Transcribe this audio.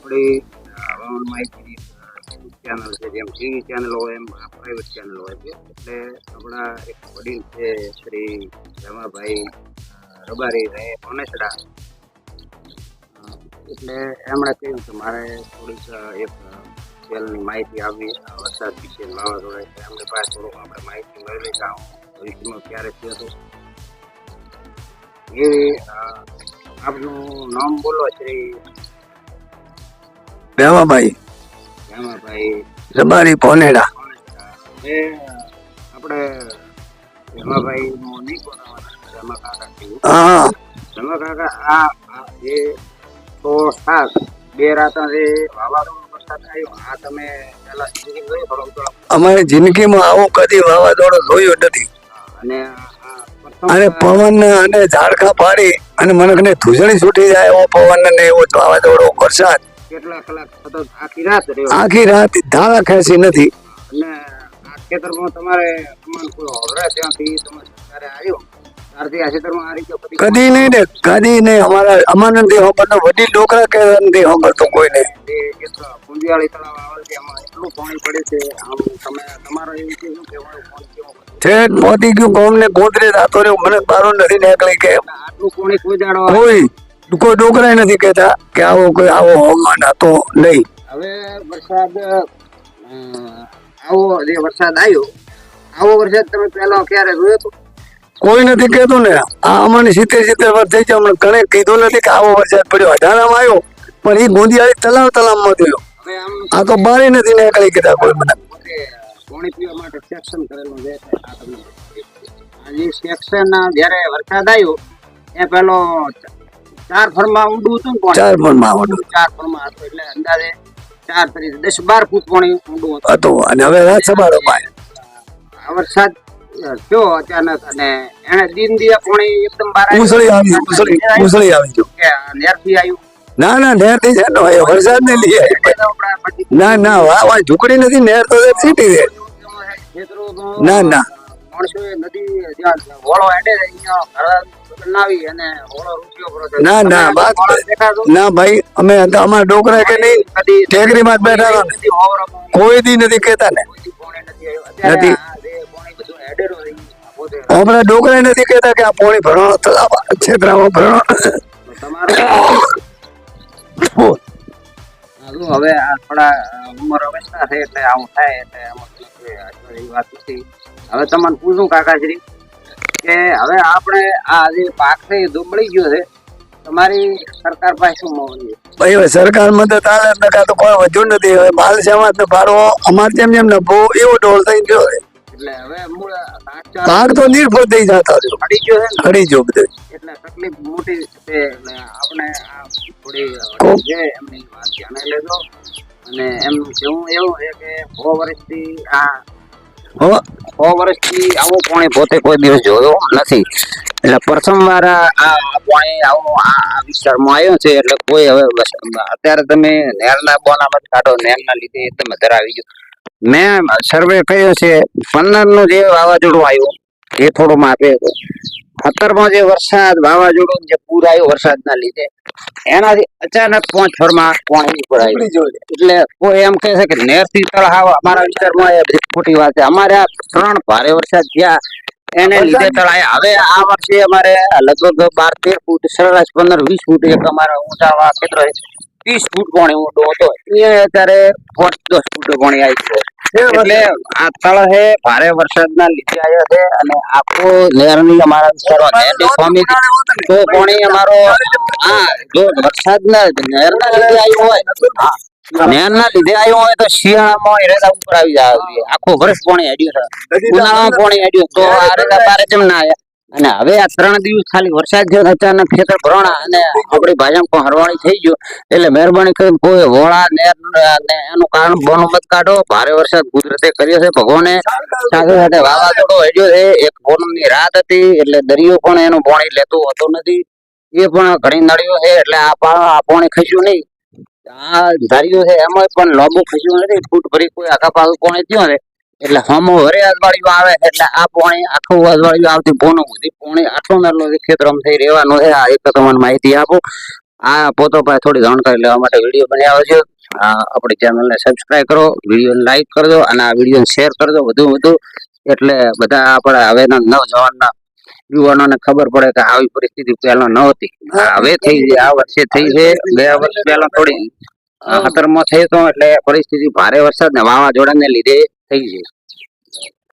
આપણી માહિતી ચેનલ છે, જેમ ટીવી ચેનલ હોય, એમ પ્રાઇવેટ ચેનલ હોય છે. એટલે આપણા એક વડીલ છે, શ્રી રમાભાઈ રબારી રહે પનેસડા એટલે એમણે કહ્યું કે મારે થોડીક એક ખેલની માહિતી આવી વરસાદ વિશે વાવાઝોડા છે. એમની પાસે થોડુંક આપણે માહિતી મેળવી જાઓ ભવિષ્યમાં ક્યારે થયું હતું એવી આપનું નામ બોલો, શ્રી ભેમાભાઈ રામાભાઈ જબારી પોનેડા. આપણે રમાભાઈ નું નહીં બોલાવવાના કાકા હા. કાકા આ જે તો સાત બે રાતા જે થોડોક અમારી જિંદગીમાં આવું કદી વાવાઝોડો જોયું નથી. અને પવન અને ઝાડખા પાડી અને મને ધૂસણી છૂટી જાય એવો પવન ને એવો વાવાઝોડો વરસાદ. કેટલા કલાક સતત આખી રાત રહ્યો આખી રાત ધાવા ખેંચી નથી. અને આ ખેતરમાં તમારે તમારે કોઈ હોવરા ત્યાંથી? તમે ત્યારે આવ્યો કદી નહીં ને કદી નહીં. અમારા અમારા નથી હોંભરતો વડીલ ડોકરા કે નથી હોંભરતો કોઈને ઠેઠ પહોંચી ગયું કોમ ને ગોદરે થતો રહ્યો મને બારો નથી નીકળી કે આટલું પાણી કોઈ કોઈ ડોકરા નથી કહેતા કે આવો કોઈ આવો હવામાન હતો નહીં. હવે વરસાદ આવો જે વરસાદ આવ્યો આવો વરસાદ તમે પહેલો ક્યારે જોયો હતો? કોઈ નથી કહેતું ને. આ અમારી સિત્તેર સિત્તેર વર્ષ થઈ જાય ઘણે કીધું નથી કે આવો વરસાદ પડ્યો. અઢારામાં આવ્યો પણ એ ગોંધિયાળી તલાવ તલાવમાં થયો આ તો બારે નથી નીકળી કહેતા કોઈ મને. પાણી પીવા માટે સેક્શન કરેલું છે આ તમને. આ જે સેક્શન જ્યારે વરસાદ આવ્યો એ પેલો ચાર ફરમાં ઊંડું હતું ને ચાર મણમાં ઊંડું ચાર ફરમાં હતું એટલે અંદાજે ચાર તરી દસ બાર ફૂટ પાણી ઊંડું હતું. અને હવે સવારો પાય વરસાદ થયો અચાનક અને એને દિન દિયા પાણી એકદમ બાર ઉસળી આવી ઉસળી ઉસળી આવી આ નેરથી આવ્યું. ના ના નેરથી છે ને વરસાદ ને લીધે. ના ના વાહ વાહ ઝુકડી નથી નેર તો સીટી દે ના ના. માણસો નદી જ્યાં હોળો હેડે અહીંયા બનાવી અને. ના ના વાત? ના ભાઈ અમે અમારા ડોકરા કે નહીં ટેકરીમાં જ બેઠા કોઈ દી નથી કહેતા ને. નથી હમણાં ડોકરા નથી કહેતા કે આ પોણી ભરણો છેતરામાં ભરણો હવે આ થોડા ઉંમર અવસ્થા છે એટલે આવું થાય એટલે હવે તમને પૂછું કાકાશ્રી. કે હવે આપણે આ જે પાક છે એ દુબળી ગયો છે. તમારી સરકાર પાસે શું માંગણી ભાઈ હવે સરકાર મદદ આલે ને તો કોઈ વધુ નથી. હવે બાલ સમાજ તો ભારો અમારે જેમ જેમ નફો એવો ઢોળ થઈ ગયો એટલે હવે મૂળ પાક તો નિર્ભર થઈ જતા પડી ગયો હળી જો બધું. એટલે તકલીફ મોટી છે આપણે આ થોડી છે એમની વાત ધ્યાને લેજો. અને એમ કેવું એવું છે કે બહુ વર્ષથી આ સો વર્ષથી આવું કોણે પોતે કોઈ દિવસ જોયો નથી. એટલે પ્રથમ વાર આ પાણી આવું આ વિસ્તારમાં આવ્યો છે, એટલે કોઈ હવે અત્યારે તમે નેરના બોનામત કાઢો, નેરના લીધે તમે ધરાવી ગયું. મેં સર્વે કર્યો છે, પંદરનું જે વાવાઝોડું આવ્યું, એ થોડું માપે સત્તરમાં જે વરસાદ વાવાઝોડું જે પૂર આવ્યું વરસાદના લીધે એનાથી અચાનક પાંચ ફરમાં પાણી ઉપર આવ્યું એટલે કોઈ એમ કહે છે કે નેરથી તળાવ અમારા વિસ્તારમાં એ બધી ખોટી વાત છે. અમારે આ ત્રણ ભારે વરસાદ થયા. એને લીધે તળાવ હવે આ વર્ષે અમારે લગભગ બાર તેર ફૂટ સરેરાશ પંદર વીસ ફૂટ એક અમારા ઊંચા ક્ષેત્ર ત્રીસ ફૂટ પાણી ઊંડો હતો. એ અત્યારે પાંચ દસ ફૂટ પાણી આવી ગયો એટલે આ તળ છે ભારે વરસાદના લીધે આવ્યો છે અને આખો નહેરની અમારા વિસ્તારમાં સ્વામી તો પાણી અમારો હા જો વરસાદના નહેરના લીધે આવ્યું હોય લીધે આવ્યો હોય તો શિયાળામાં એ ઉપર આવી જાય. છે. વર્ષ પાણી હેડ્યું છે. ઉનાળામાં પાણી હેડ્યું તો આ રેતા તારે ના આવ્યા. અને હવે આ ત્રણ દિવસ ખાલી વરસાદ થયો અચાનક ખેતર ભરણા અને આપણી ભાજપ પણ હરવાણી થઈ ગયું. એટલે મહેરબાની કરીને કોઈ વોળા નેર એનું કારણ બોનો મત કાઢો. ભારે વરસાદ કુદરતે કર્યો છે સાથે સાથે વાવાઝોડો છે. એક પૂનમની રાત હતી એટલે દરિયો પણ એનું પાણી લેતું હોતું નથી. એ પણ ઘણી નળીઓ છે એટલે આ આ પાણી ખસ્યું નહીં. આ ધાર્યું છે એમાં પણ લાંબુ ખસ્યું નથી. ફૂટ ભરી કોઈ આખા પાછું પાણી થયું ને એટલે હમો હરે અજવાળિયું આવે એટલે આ પાણી, આખું અજવાળિયું આવતી પોનું સુધી પાણી આટલો મેલો ખેતરમાં થઈ રહેવાનું છે. આ એક તમને માહિતી આપું. આ પોતો પાસે થોડી જાણકારી લેવા માટે વીડિયો બનાવ્યો છે. આપણી ચેનલને સબસ્ક્રાઇબ કરો વિડીયોને લાઈક કરજો અને આ વિડીયોને શેર કરજો વધુ વધુ. એટલે બધા આપણા હવેના નવજવાનના યુવાનોને ખબર પડે કે આવી પરિસ્થિતિ પહેલા ન હતી. હવે થઈ છે આ વર્ષે થઈ છે ગયા વર્ષ પહેલા થોડી ખતરમાં થઈ તો એટલે પરિસ્થિતિ ભારે વરસાદ ને વાવાઝોડાને લીધે થઈ છે.